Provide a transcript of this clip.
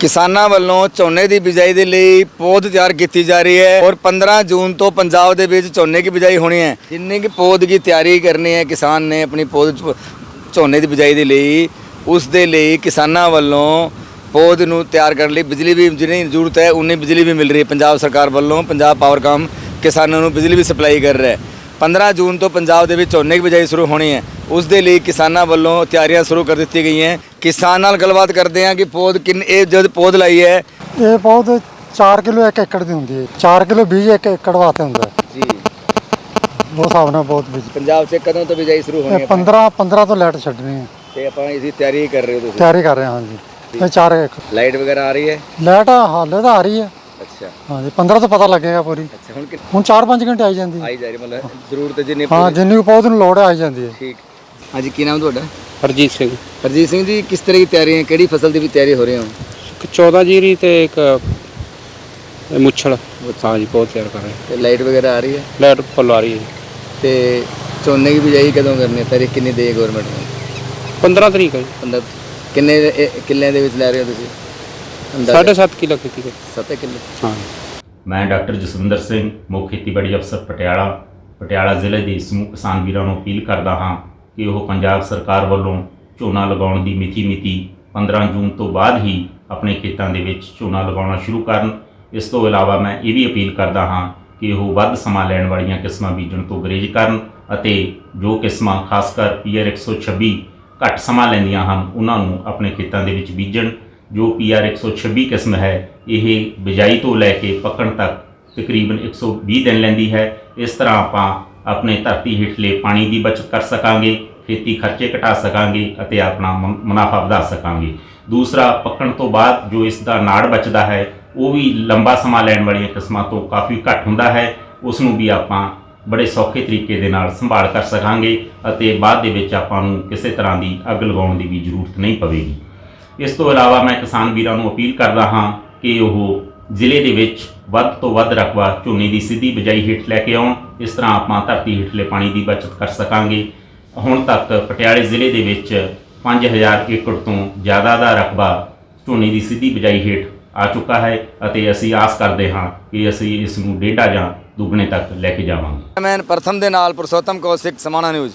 ਕਿਸਾਨਾਂ ਵੱਲੋਂ ਝੋਨੇ ਦੀ ਬਿਜਾਈ ਦੇ ਲਈ ਪੌਦ ਤਿਆਰ ਕੀਤੀ ਜਾ ਰਹੀ ਹੈ ਔਰ 15 ਜੂਨ ਤੋਂ ਪੰਜਾਬ ਦੇ ਵਿੱਚ ਝੋਨੇ ਦੀ ਬਿਜਾਈ ਹੋਣੀ ਹੈ। ਜਿੰਨੇ ਕਿ ਪੌਦ ਦੀ ਤਿਆਰੀ ਕਰਨੀ ਹੈ, ਕਿਸਾਨ ਨੇ ਆਪਣੀ ਪੌਦ ਝੋਨੇ ਦੀ ਬਿਜਾਈ ਦੇ ਲਈ, ਉਸ ਦੇ ਲਈ ਕਿਸਾਨਾਂ ਵੱਲੋਂ ਪੌਦ ਨੂੰ ਤਿਆਰ ਕਰਨ ਲਈ ਬਿਜਲੀ ਵੀ ਜਿੰਨੀ ਜ਼ਰੂਰਤ ਹੈ, ਉਨੀ ਬਿਜਲੀ ਵੀ ਮਿਲ ਰਹੀ ਹੈ। ਪੰਜਾਬ ਸਰਕਾਰ ਵੱਲੋਂ ਪੰਜਾਬ ਪਾਵਰਕਾਮ ਕਿਸਾਨਾਂ ਨੂੰ ਬਿਜਲੀ ਵੀ ਸਪਲਾਈ ਕਰ ਰਿਹਾ ਹੈ। 15 ਜੂਨ ਤੋਂ ਪੰਜਾਬ ਦੇ ਵਿੱਚ ਝੋਨੇ ਦੀ ਬਿਜਾਈ ਸ਼ੁਰੂ ਹੋਣੀ ਹੈ। ਉਸ ਦੇ ਲਈ ਕਿਸਾਨਾਂ ਵੱਲੋਂ ਤਿਆਰੀਆਂ ਸ਼ੁਰੂ ਕਰ ਦਿੱਤੀ ਗਈਆਂ ਕਿਸਾਨ ਨਾਲ ਗੱਲਬਾਤ ਕਰਦੇ ਹਾਂ ਕਿ ਪੌਦ ਕਿੰਨ ਇਹ ਜਦ ਪੌਦ ਲਾਈ ਹੈ। ਇਹ ਪੌਦ 4 ਕਿਲੋ ਇੱਕ ਏਕੜ ਦੀ ਹੁੰਦੀ ਹੈ। 4 ਕਿਲੋ ਬੀਜ ਇੱਕ ਏਕੜ ਵਾਸਤੇ ਹੁੰਦਾ ਜੀ। ਉਹ ਹਿਸਾਬ ਨਾਲ ਬਹੁਤ ਬੀਜ ਪੰਜਾਬ 'ਚ ਕਦੋਂ ਤੋਂ ਬਿਜਾਈ ਸ਼ੁਰੂ ਹੋਣੀ ਹੈ 15 15 ਤੋਂ ਲਾਈਟ ਛੱਡਣੀ ਹੈ। ਤੇ ਆਪਾਂ ਇਸਦੀ ਤਿਆਰੀ ਕਰ ਰਹੇ ਹੋ ਤੁਸੀਂ? ਤਿਆਰੀ ਕਰ ਰਹੇ ਹਾਂ ਜੀ ਇਹ 4 ਏਕੜ। ਲਾਈਟ ਵਗੈਰਾ ਆ ਰਹੀ ਹੈ? ਲਾਈਟ ਹਾਲੇ ਤਾਂ ਆ ਰਹੀ ਹੈ। ਅੱਛਾ। ਹਾਂਜੀ 15 ਤੋਂ ਪਤਾ ਲੱਗੇਗਾ ਪੂਰੀ। ਅੱਛਾ ਹੁਣ ਕਿ ਹੁਣ 4-5 ਘੰਟੇ ਆਈ ਜਾਂਦੀ ਹੈ। ਆਈ ਜਾ ਰਹੀ ਮਤਲਬ ਜ਼ਰੂਰਤ ਜਿੰਨੀ ਹਾਂ ਜਿੰਨੀ ਕੁ ਪੌਦ ਨੂੰ ਲੋੜ ਹੈ ਆਈ ਜਾਂਦੀ ਹੈ। ਠੀਕ। ਹਾਂਜੀ ਕੀ ਨਾਮ ਤੁਹਾਡਾ? ਹਰਜੀਤ ਸਿੰਘ। ਹਰਜੀਤ ਸਿੰਘ ਜੀ ਕਿਸ ਤਰ੍ਹਾਂ ਦੀ ਤਿਆਰੀ ਹੈ? ਕਿਹੜੀ ਫਸਲ ਦੀ ਵੀ ਤਿਆਰੀ ਹੋ ਰਹੀ ਹੋ? ਇੱਕ 14 ਜੀਰੀ ਤੇ ਇੱਕ ਇਹ ਮੁੱਛਲ। ਹਾਂ ਜੀ ਬਹੁਤ ਤਿਆਰ ਕਰ ਰਹੇ ਤੇ ਲਾਈਟ ਵਗੈਰਾ ਆ ਰਹੀ ਹੈ? ਲਾਈਟ ਫੁੱਲ ਆ ਰਹੀ ਹੈ ਤੇ ਝੋਨੇ ਦੀ ਬਿਜਾਈ ਕਦੋਂ ਕਰਨੀ ਹੈ? ਤਾਰੀਖ ਕਿੰਨੀ ਦੇ ਗਵਰਨਮੈਂਟ ਨੇ? 15 ਤਰੀਕ ਹੈ ਜੀ। ਅੰਦਰ ਕਿੰਨੇ ਇਹ ਕਿੱਲਿਆਂ ਦੇ ਵਿੱਚ ਲੈ ਰਹੇ ਹੋ ਤੁਸੀਂ? ਅੰਦਾਜ਼ਾ? ਸਾਢੇ ਸੱਤ ਕਿਲੋ ਕੀਤੀ ਗਈ 7 ਕਿੱਲੇ। ਹਾਂ। ਮੈਂ ਡਾਕਟਰ ਜਸਵਿੰਦਰ ਸਿੰਘ ਮੁੱਖ ਖੇਤੀਬਾੜੀ ਅਫਸਰ ਪਟਿਆਲਾ। ਪਟਿਆਲਾ ਜ਼ਿਲ੍ਹੇ ਦੇ ਸਮੂਹ ਕਿਸਾਨ ਵੀਰਾਂ ਨੂੰ ਅਪੀਲ ਕਰਦਾ ਹਾਂ ਕਿ ਉਹ ਪੰਜਾਬ ਸਰਕਾਰ ਵੱਲੋਂ ਝੋਨਾ ਲਗਾਉਣ ਦੀ ਮਿਤੀ ਮਿਤੀ 15 ਜੂਨ ਤੋਂ ਬਾਅਦ ਹੀ ਆਪਣੇ ਖੇਤਾਂ ਦੇ ਵਿੱਚ ਝੋਨਾ ਲਗਾਉਣਾ ਸ਼ੁਰੂ ਕਰਨ। ਇਸ ਤੋਂ ਇਲਾਵਾ ਮੈਂ ਇਹ ਵੀ ਅਪੀਲ ਕਰਦਾ ਹਾਂ ਕਿ ਉਹ ਵੱਧ ਸਮਾਂ ਲੈਣ ਵਾਲੀਆਂ ਕਿਸਮਾਂ ਬੀਜਣ ਤੋਂ ਗੁਰੇਜ਼ ਕਰਨ ਅਤੇ ਜੋ ਕਿਸਮਾਂ ਖਾਸ ਕਰ ਪੀਆਰ 126 ਘੱਟ ਸਮਾਂ ਲੈਂਦੀਆਂ ਹਨ ਉਹਨਾਂ ਨੂੰ ਆਪਣੇ ਖੇਤਾਂ ਦੇ ਵਿੱਚ ਬੀਜਣ ਜੋ ਪੀਆਰ 126 ਕਿਸਮ ਹੈ, ਇਹ ਬਿਜਾਈ ਤੋਂ ਲੈ ਕੇ ਪੱਕਣ ਤੱਕ ਤਕਰੀਬਨ 120 ਦਿਨ ਲੈਂਦੀ ਹੈ। ਇਸ ਤਰ੍ਹਾਂ ਆਪਾਂ ਆਪਣੇ ਧਰਤੀ ਹੇਠਲੇ ਪਾਣੀ ਦੀ ਬਚਤ ਕਰ ਸਕਾਂਗੇ, ਖੇਤੀ ਖਰਚੇ ਘਟਾ ਸਕਾਂਗੇ ਅਤੇ ਆਪਣਾ ਮੁ- ਮੁਨਾਫਾ ਵਧਾ ਸਕਾਂਗੇ। ਦੂਸਰਾ, ਪੱਕਣ ਤੋਂ ਬਾਅਦ ਜੋ ਇਸ ਦਾ ਨਾੜ ਬਚਦਾ ਹੈ, ਉਹ ਵੀ ਲੰਬਾ ਸਮਾਂ ਲੈਣ ਵਾਲੀਆਂ ਕਿਸਮਾਂ ਤੋਂ ਕਾਫੀ ਘੱਟ ਹੁੰਦਾ ਹੈ। ਉਸ ਨੂੰ ਵੀ ਆਪਾਂ ਬੜੇ ਸੌਖੇ ਤਰੀਕੇ ਦੇ ਨਾਲ ਸੰਭਾਲ ਕਰ ਸਕਾਂਗੇ ਅਤੇ ਬਾਅਦ ਦੇ ਵਿੱਚ ਆਪਾਂ ਨੂੰ ਕਿਸੇ ਤਰ੍ਹਾਂ ਦੀ ਅੱਗ ਲਗਾਉਣ ਦੀ ਵੀ ਜ਼ਰੂਰਤ ਨਹੀਂ ਪਵੇਗੀ। ਇਸ ਤੋਂ ਇਲਾਵਾ ਮੈਂ ਕਿਸਾਨ ਵੀਰਾਂ ਨੂੰ ਅਪੀਲ ਕਰਦਾ ਹਾਂ ਕਿ ਉਹ ਜ਼ਿਲ੍ਹੇ ਦੇ ਵਿੱਚ ਵੱਧ ਤੋਂ ਵੱਧ ਰਕਬਾ ਝੋਨੇ ਦੀ ਸਿੱਧੀ ਬਿਜਾਈ ਹੇਠ ਲੈ ਕੇ ਆਉਣ, ਇਸ ਤਰ੍ਹਾਂ ਆਪਾਂ ਧਰਤੀ ਹੇਠਲੇ ਪਾਣੀ ਦੀ ਬਚਤ ਕਰ ਸਕਾਂਗੇ। ਹੁਣ ਤੱਕ ਪਟਿਆਲੇ ਜ਼ਿਲ੍ਹੇ ਦੇ ਵਿੱਚ 5000 ਏਕੜ ਤੋਂ ਜ਼ਿਆਦਾ ਦਾ ਰਕਬਾ ਝੋਨੇ ਦੀ ਸਿੱਧੀ ਬਿਜਾਈ ਹੇਠ ਆ ਚੁੱਕਾ ਹੈ ਅਤੇ ਅਸੀਂ ਆਸ ਕਰਦੇ ਹਾਂ ਕਿ ਅਸੀਂ ਇਸ ਨੂੰ ਡੇਢਾ ਜਾਂ ਦੁੱਗਣੇ ਤੱਕ ਲੈ ਕੇ ਜਾਵਾਂਗੇ। ਮੈਂ ਪ੍ਰਥਮ ਦੇ ਨਾਲ ਪੁਰਸ਼ੋਤਮ ਕੌਸ਼ਿਕ ਸਮਾਣਾ ਨਿਊਜ਼।